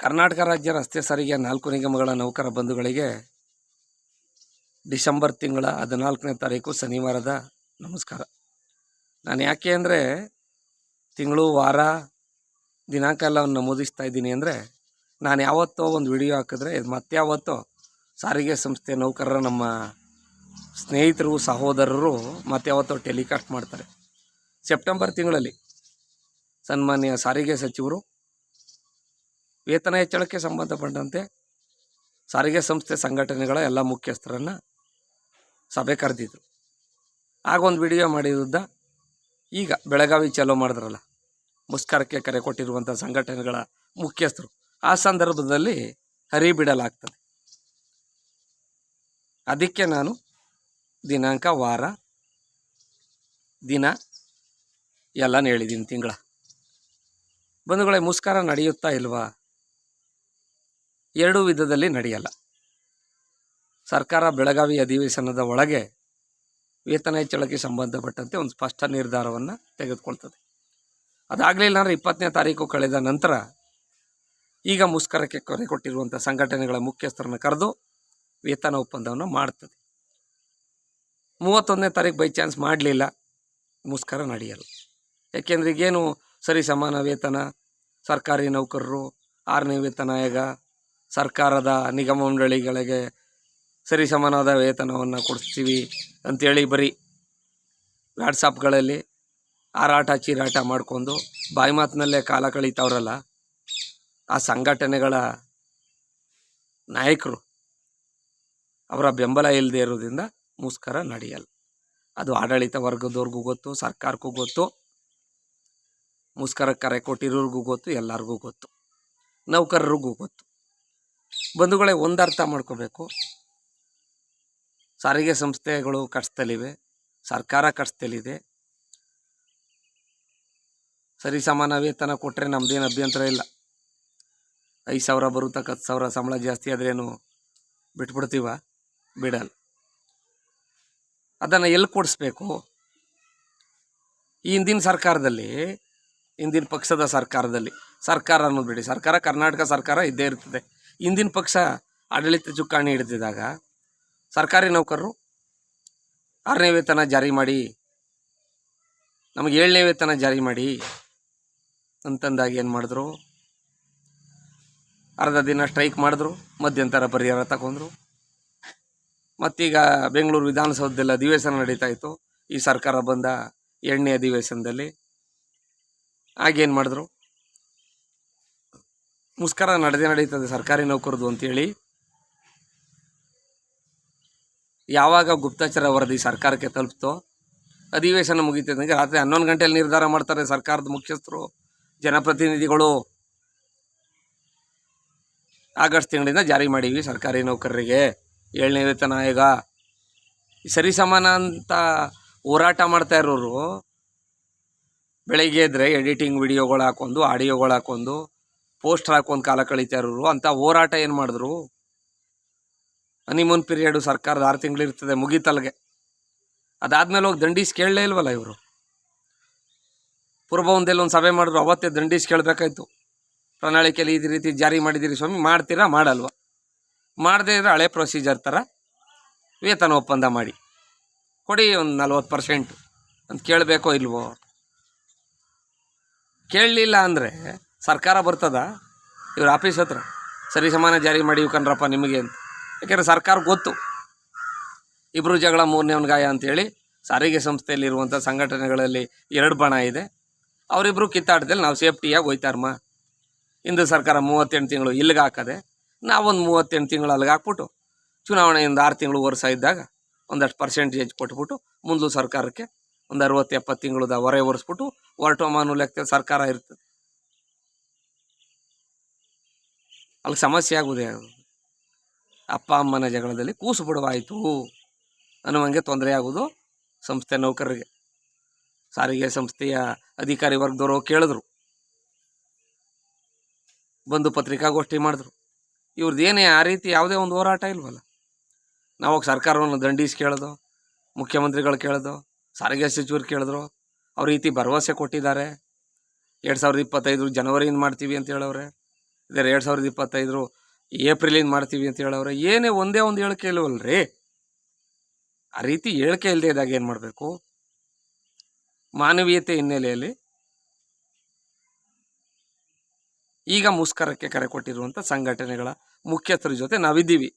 ಕರ್ನಾಟಕ ರಾಜ್ಯ ರಸ್ತೆ ಸಾರಿಗೆ ನಾಲ್ಕು ನಿಗಮಗಳ ನೌಕರ ಬಂಧುಗಳಿಗೆ ಡಿಸೆಂಬರ್ ತಿಂಗಳ ಹದಿನಾಲ್ಕನೇ ತಾರೀಕು ಶನಿವಾರದ ನಮಸ್ಕಾರ. ನಾನು ಯಾಕೆ ಅಂದರೆ ತಿಂಗಳು, ವಾರ, ದಿನಾಂಕ ಎಲ್ಲ ನಮೂದಿಸ್ತಾ ಇದ್ದೀನಿ ಅಂದರೆ ನಾನು ಯಾವತ್ತೋ ಒಂದು ವಿಡಿಯೋ ಹಾಕಿದ್ರೆ, ಮತ್ತೆ ಯಾವತ್ತೋ ಸಾರಿಗೆ ಸಂಸ್ಥೆ ನೌಕರರ ನಮ್ಮ ಸ್ನೇಹಿತರು, ಸಹೋದರರು ಮತ್ತೆ ಯಾವತ್ತೋ ಟೆಲಿಕಾಸ್ಟ್ ಮಾಡ್ತಾರೆ. ಸೆಪ್ಟೆಂಬರ್ ತಿಂಗಳಲ್ಲಿ ಸನ್ಮಾನ್ಯ ಸಾರಿಗೆ ಸಚಿವರು ವೇತನ ಹೆಚ್ಚಳಕ್ಕೆ ಸಂಬಂಧಪಟ್ಟಂತೆ ಸಾರಿಗೆ ಸಂಸ್ಥೆ ಸಂಘಟನೆಗಳ ಎಲ್ಲ ಮುಖ್ಯಸ್ಥರನ್ನು ಸಭೆ ಕರೆದಿದ್ರು. ಆಗ ಒಂದು ವಿಡಿಯೋ ಮಾಡಿದ್ದ ಈಗ ಬೆಳಗಾವಿ ಚಲೋ ಮಾಡಿದ್ರಲ್ಲ, ಮುಸ್ಕರಕ್ಕೆ ಕರೆ ಕೊಟ್ಟಿರುವಂಥ ಸಂಘಟನೆಗಳ ಮುಖ್ಯಸ್ಥರು. ಆ ಸಂದರ್ಭದಲ್ಲಿ ಹರಿಬಿಡಲಾಗ್ತದೆ. ಅದಕ್ಕೆ ನಾನು ದಿನಾಂಕ, ವಾರ, ದಿನ ಎಲ್ಲನೂ ಹೇಳಿದ್ದೀನಿ ತಿಂಗಳ. ಬಂಧುಗಳೇ, ಮುಸ್ಕರ ನಡೆಯುತ್ತಾ ಇಲ್ವಾ? ಎರಡೂ ವಿಧದಲ್ಲಿ ನಡೆಯಲ್ಲ. ಸರ್ಕಾರ ಬೆಳಗಾವಿ ಅಧಿವೇಶನದ ಒಳಗೆ ವೇತನ ಹೆಚ್ಚಳಕ್ಕೆ ಸಂಬಂಧಪಟ್ಟಂತೆ ಒಂದು ಸ್ಪಷ್ಟ ನಿರ್ಧಾರವನ್ನು ತೆಗೆದುಕೊಳ್ತದೆ. ಅದಾಗಲಿಲ್ಲ ಅಂದರೆ ಇಪ್ಪತ್ತನೇ ತಾರೀಕು ಕಳೆದ ನಂತರ ಈಗ ಮುಷ್ಕರಕ್ಕೆ ಕೊನೆ ಕೊಟ್ಟಿರುವಂಥ ಸಂಘಟನೆಗಳ ಮುಖ್ಯಸ್ಥರನ್ನು ಕರೆದು ವೇತನ ಒಪ್ಪಂದವನ್ನು ಮಾಡ್ತದೆ. ಮೂವತ್ತೊಂದನೇ ತಾರೀಕು ಬೈ ಚಾನ್ಸ್ ಮಾಡಲಿಲ್ಲ, ಮುಷ್ಕರ ನಡೆಯಲ್ಲ. ಯಾಕೆಂದ್ರೆ ಈಗೇನು ಸರಿ ಸಮಾನ ವೇತನ, ಸರ್ಕಾರಿ ನೌಕರರು, ಆರನೇ ವೇತನ ಆಯೋಗ ಸರ್ಕಾರದ ನಿಗಮ ಮಂಡಳಿಗಳಿಗೆ ಸರಿ ಸಮಾನವಾದ ವೇತನವನ್ನು ಕೊಡಿಸ್ತೀವಿ ಅಂಥೇಳಿ ಬರೀ ವ್ಯಾಟ್ಸಾಪ್ಗಳಲ್ಲಿ ಆರಾಟ ಚೀರಾಟ ಮಾಡಿಕೊಂಡು ಬಾಯಿ ಮಾತಿನಲ್ಲೇ ಕಾಲ ಕಳೀತಾವ್ರಲ್ಲ, ಆ ಸಂಘಟನೆಗಳ ನಾಯಕರು ಅವರ ಬೆಂಬಲ ಇಲ್ಲದೆ ಇರೋದ್ರಿಂದ ಮುಸ್ಕರ ನಡೆಯಲ್ಲ. ಅದು ಆಡಳಿತ ವರ್ಗದವ್ರಿಗೂ ಗೊತ್ತು, ಸರ್ಕಾರಕ್ಕೂ ಗೊತ್ತು ಮುಸ್ಕರ ಕರೆ ಕೊಟ್ಟಿರೋರಿಗೂ ಗೊತ್ತು, ಎಲ್ಲರಿಗೂ ಗೊತ್ತು, ನೌಕರರಿಗೂ ಗೊತ್ತು. ಬಂಧುಗಳೇ ಒಂದು ಅರ್ಥ ಮಾಡ್ಕೋಬೇಕು. ಸಾರಿಗೆ ಸಂಸ್ಥೆಗಳು ಕಷ್ಟದಲ್ಲಿವೆ ಸರ್ಕಾರ ಕಷ್ಟದಲ್ಲಿದೆ ಸರಿ ಸಮಾನ ವೇತನ ಕೊಟ್ಟರೆ ನಮ್ದೇನು ಅಭ್ಯಂತರ ಇಲ್ಲ. ಐದು ಸಾವಿರ ಬರುತ್ತಕ್ಕ ಹತ್ತು ಸಾವಿರ ಸಂಬಳ ಜಾಸ್ತಿ ಆದ್ರೇನು ಬಿಟ್ಬಿಡ್ತೀವ? ಬಿಡಲ್ಲ. ಅದನ್ನು ಎಲ್ಲಿ ಕೊಡಿಸ್ಬೇಕು? ಈ ಹಿಂದಿನ ಸರ್ಕಾರದಲ್ಲಿ, ಹಿಂದಿನ ಪಕ್ಷದ ಸರ್ಕಾರದಲ್ಲಿ. ಸರ್ಕಾರ ಅನ್ನೋದು ಬಿಡಿ. ಸರ್ಕಾರ, ಕರ್ನಾಟಕ ಸರ್ಕಾರ ಇದ್ದೇ ಇರ್ತದೆ. ಹಿಂದಿನ ಪಕ್ಷ ಆಡಳಿತ ಚುಕ್ಕಾಣಿ ಹಿಡಿದಿದ್ದಾಗ ಸರ್ಕಾರಿ ನೌಕರರು ಆರನೇ ವೇತನ ಜಾರಿ ಮಾಡಿ, ನಮಗೆ ಏಳನೇ ವೇತನ ಜಾರಿ ಮಾಡಿ ಅಂತಂದಾಗ ಏನು ಮಾಡಿದ್ರು? ಅರ್ಧ ದಿನ ಸ್ಟ್ರೈಕ್ ಮಾಡಿದ್ರು, ಮಧ್ಯಂತರ ಪರಿಹಾರ ತಗೊಂಡ್ರು. ಮತ್ತೀಗ ಬೆಂಗಳೂರು ವಿಧಾನಸೌಧದಲ್ಲಿ ಅಧಿವೇಶನ ನಡೀತಾ ಇತ್ತು. ಈ ಸರ್ಕಾರ ಬಂದ ಎರಡನೇ ಅಧಿವೇಶನದಲ್ಲಿ. ಆಗೇನು ಮಾಡಿದ್ರು? ಮುಸ್ಕರ ನಡೆದೇ ನಡೀತದೆ ಸರ್ಕಾರಿ ನೌಕರದು ಅಂತೇಳಿ. ಯಾವಾಗ ಗುಪ್ತಚರ ವರದಿ ಸರ್ಕಾರಕ್ಕೆ ತಲುಪ್ತೋ ಅಧಿವೇಶನ ಮುಗಿತದಂಗೆ ರಾತ್ರಿ ಹನ್ನೊಂದು ಗಂಟೆಯಲ್ಲಿ ನಿರ್ಧಾರ ಮಾಡ್ತಾರೆ ಸರ್ಕಾರದ ಮುಖ್ಯಸ್ಥರು, ಜನಪ್ರತಿನಿಧಿಗಳು. ಆಗಸ್ಟ್ ತಿಂಗಳಿಂದ ಜಾರಿ ಮಾಡೀವಿ ಸರ್ಕಾರಿ ನೌಕರರಿಗೆ. ಏಳನೇ ವೇತನ ಆಯೋಗ. ಸರಿ ಸಮಾನ ಅಂತ ಹೋರಾಟ ಮಾಡ್ತಾ ಇರೋರು, ಬೆಳಿಗ್ಗೆ ಎದ್ದರೆ ಎಡಿಟಿಂಗ್ ವಿಡಿಯೋಗಳು ಹಾಕೊಂಡು ಆಡಿಯೋಗಳು ಹಾಕೊಂಡು ಪೋಸ್ಟರ್ ಹಾಕೊಂಡು ಕಾಲ ಕಳೀತಾ ಇರೋರು, ಅಂತ ಹೋರಾಟ ಏನು ಮಾಡಿದ್ರು? ಹನಿಮೂನ್ ಪೀರಿಯಡು ಸರ್ಕಾರದ ಆರು ತಿಂಗಳು ಇರ್ತದೆ, ಮುಗೀತಲ್ಗೆ. ಅದಾದ್ಮೇಲೆ ಹೋಗಿ ದಂಡೀಸ್ ಕೇಳಲೇ ಇಲ್ವಲ್ಲ ಇವರು? ಪುರಭವನದಲ್ಲಿ ಒಂದು ಸಭೆ ಮಾಡಿದ್ರು, ಅವತ್ತೇ ದಂಡೀಸ್ ಕೇಳಬೇಕಾಯ್ತು. ಪ್ರಣಾಳಿಕೆಯಲ್ಲಿ ಇದೇ ರೀತಿ ಜಾರಿ ಮಾಡಿದ್ದೀರಿ ಸ್ವಾಮಿ, ಮಾಡ್ತೀರಾ, ಮಾಡಲ್ವಾ? ಮಾಡದೇ ಇದ್ರೆ ಹಳೆ ಪ್ರೊಸೀಜರ್ ಥರ ವೇತನ ಒಪ್ಪಂದ ಮಾಡಿ. ಕೊಡಿ ಒಂದು ನಲ್ವತ್ತು ಪರ್ಸೆಂಟ್ ಅಂತ ಕೇಳಬೇಕೋ ಇಲ್ವೋ? ಕೇಳಲಿಲ್ಲ ಅಂದರೆ ಸರ್ಕಾರ ಬರ್ತದ? ಇವ್ರ ಆಫೀಸ್ ಹತ್ರ. ಸರಿ ಸಮಾನ ಜಾರಿ ಮಾಡಿ ಕಣ್ರಪ್ಪ ನಿಮಗೆ ಅಂತ. ಯಾಕೆಂದರೆ ಸರ್ಕಾರ ಗೊತ್ತು. ಇಬ್ಬರು ಜಗಳ ಮೂರನೇ ಗಾಯ ಅಂತೇಳಿ ಸಾರಿಗೆ ಸಂಸ್ಥೆಯಲ್ಲಿರುವಂಥ ಸಂಘಟನೆಗಳಲ್ಲಿ ಎರಡು ಬಣ ಇದೆ. ಅವರಿಬ್ಬರು ಕಿತ್ತಾಟದಲ್ಲಿ ನಾವು ಸೇಫ್ಟಿಯಾಗಿ ಹೋಯ್ತಾರಮ್ಮ ಇಂದು ಸರ್ಕಾರ ಮೂವತ್ತೆಂಟು ತಿಂಗಳು ಇಲ್ಲಿಗೆ ಹಾಕದೆ ನಾವೊಂದು ಮೂವತ್ತೆಂಟು ತಿಂಗಳು ಅಲ್ಲಿಗೆ ಹಾಕ್ಬಿಟ್ಟು ಚುನಾವಣೆಯಿಂದ ಆರು ತಿಂಗಳು ವರ್ಷ ಇದ್ದಾಗ ಒಂದಷ್ಟು ಪರ್ಸೆಂಟೇಜ್ ಕೊಟ್ಬಿಟ್ಟು ಮುಂದೂ ಸರ್ಕಾರಕ್ಕೆ ಒಂದು ಅರವತ್ತು ಎಪ್ಪತ್ತು ತಿಂಗಳದ ಹೊರೆ ಒರೆಸ್ಬಿಟ್ಟು ಹೊರಟೋಮಾನು ಲೆಕ್ಕ ಸರ್ಕಾರ ಇರ್ತದೆ. ಅಲ್ಲಿ ಸಮಸ್ಯೆ ಆಗುವುದೇ ಅದು. ಅಪ್ಪ, ಅಮ್ಮನ ಜಗಳದಲ್ಲಿ ಕೂಸು ಬಿಡುವಾಯಿತು. ಅನ್ನುವಂಗೆ ತೊಂದರೆ ಆಗೋದು ಸಂಸ್ಥೆ ನೌಕರರಿಗೆ. ಸಾರಿಗೆ ಸಂಸ್ಥೆಯ ಅಧಿಕಾರಿ ವರ್ಗದವರು ಕೇಳಿದ್ರು. ಬಂದು ಪತ್ರಿಕಾಗೋಷ್ಠಿ ಮಾಡಿದ್ರು. ಇವ್ರದ್ದು ಏನೇ ಆ ರೀತಿ ಯಾವುದೇ ಒಂದು ಹೋರಾಟ ಇಲ್ವಲ್ಲ. ನಾವು ಸರ್ಕಾರವನ್ನು ದಂಡಿಸಿ ಕೇಳೋದು, ಮುಖ್ಯಮಂತ್ರಿಗಳು ಕೇಳೋದು, ಸಾರಿಗೆ ಸಚಿವರು ಕೇಳಿದ್ರು. ಅವ್ರ ರೀತಿ ಭರವಸೆ ಕೊಟ್ಟಿದ್ದಾರೆ. ಎರಡು ಸಾವಿರದ ಇಪ್ಪತ್ತೈದು ಜನವರಿಯಿಂದ ಮಾಡ್ತೀವಿ ಅಂತ ಹೇಳವ್ರೆ. ಇದೇ ಎರಡು ಸಾವಿರದ ಇಪ್ಪತ್ತೈದರು, ಏಪ್ರಿಲಿಂದ ಮಾಡ್ತೀವಿ ಅಂತ ಹೇಳೋರು ಏನೇ ಒಂದೇ ಒಂದು ಹೇಳಿಕೆ ಇಲ್ವಲ್ರಿ? ಆ ರೀತಿ ಹೇಳಿಕೆ ಇಲ್ಲದೆ ಇದ್ದಾಗ ಏನು ಮಾಡಬೇಕು? ಮಾನವೀಯತೆ ಹಿನ್ನೆಲೆಯಲ್ಲಿ ಈಗ ಮುಸ್ಕರಕ್ಕೆ ಕರೆ ಕೊಟ್ಟಿರುವಂಥ ಸಂಘಟನೆಗಳ ಮುಖ್ಯಸ್ಥರ ಜೊತೆ ನಾವಿದ್ದೀವಿ.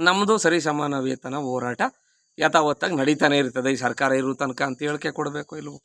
ನಮ್ಮದು ಸರಿ ಸಮಾನ ಹೋರಾಟ ಯಥಾವತ್ತಾಗಿ ನಡೀತಾನೆ ಇರ್ತದೆ. ಈ ಸರ್ಕಾರ ಇರೋ ತನಕ ಅಂತ ಹೇಳಿಕೆ ಕೊಡಬೇಕು ಇಲ್ವೋ?